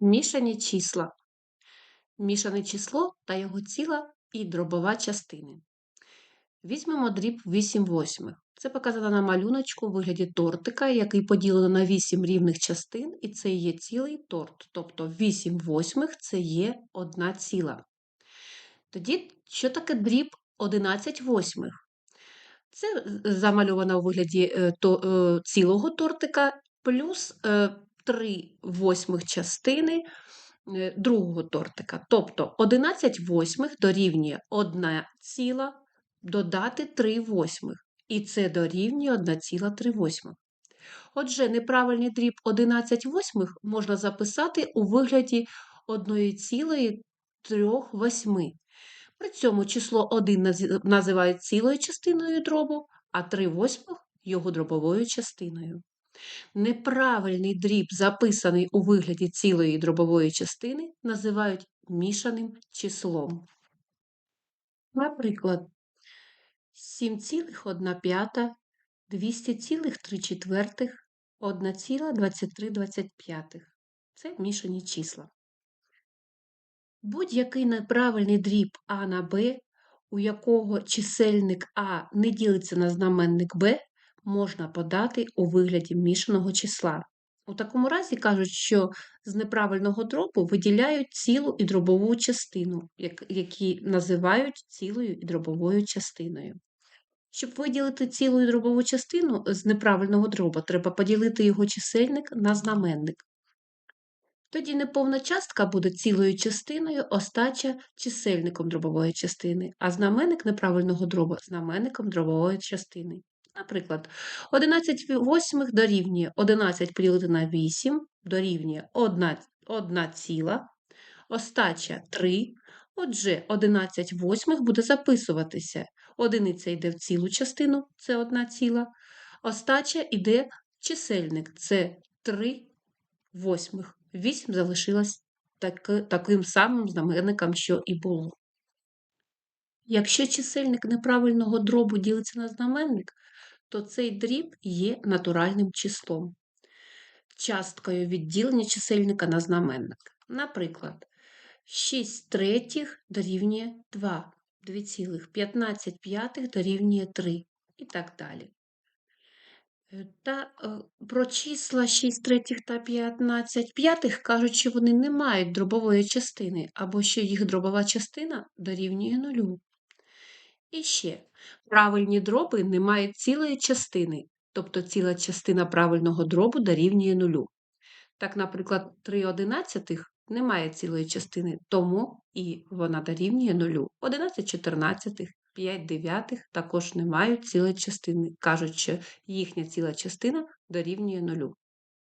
Мішані числа. Мішане число та його ціла і дробова частини. Візьмемо дріб 8 восьмих. Це показано на малюночку у вигляді тортика, який поділено на 8 рівних частин, і це є цілий торт. Тобто 8 восьмих це є одна ціла. Тоді, що таке дріб 11 восьмих? Це замальовано у вигляді е, е, цілого тортика плюс е, 3 восьмих частини е, другого тортика. Тобто 11 восьмих дорівнює 1 ціла додати 3 восьмих. І це дорівнює 1,3 восьмих. Отже, неправильний дріб 11 восьмих можна записати у вигляді 1,3 восьми. При цьому число 1 називають цілою частиною дробу, а 3 восьмих – його дробовою частиною. Неправильний дріб, записаний у вигляді цілої дробової частини, називають мішаним числом. Наприклад, 7,1 п'ята, 200,3 1,2325. Це мішані числа. Будь-який неправильний дріб А на Б, у якого чисельник А не ділиться на знаменник Б, можна подати у вигляді мішаного числа. У такому разі кажуть, що з неправильного дробу виділяють цілу і дробову частину, які називають цілою і дробовою частиною. Щоб виділити цілу і дробову частину з неправильного дроба, треба поділити його чисельник на знаменник. Тоді неповна частка буде цілою частиною, остача чисельником дробової частини, а знаменник неправильного дроба знаменником дробової частини. Наприклад, 11 восьмих дорівнює 11 поділити на 8 дорівнює 1, 1 ціла, остача 3. Отже, 11 восьмих буде записуватися. Одиниця йде в цілу частину, це 1 ціла. Остача йде в чисельник, це 3 восьмих. 8 залишилось таки- таким самим знаменником, що і було. Якщо чисельник неправильного дробу ділиться на знаменник, то цей дріб є натуральним числом, часткою відділення чисельника на знаменник. Наприклад, 6 третіх дорівнює 2, 2,15 п'ятих дорівнює 3 і так далі. Е, Та е, про числа 6 третіх та 15 п'ятих кажуть, що вони не мають дробової частини, або що їх дробова частина дорівнює нулю. І ще, правильні дроби не мають цілої частини, тобто ціла частина правильного дробу дорівнює нулю. Так, наприклад, 3 одинадцятих не має цілої частини, тому і вона дорівнює нулю. 11 чотирнадцятих, 5 дев'ятих також не мають цілої частини. Кажуть, що їхня ціла частина дорівнює нулю.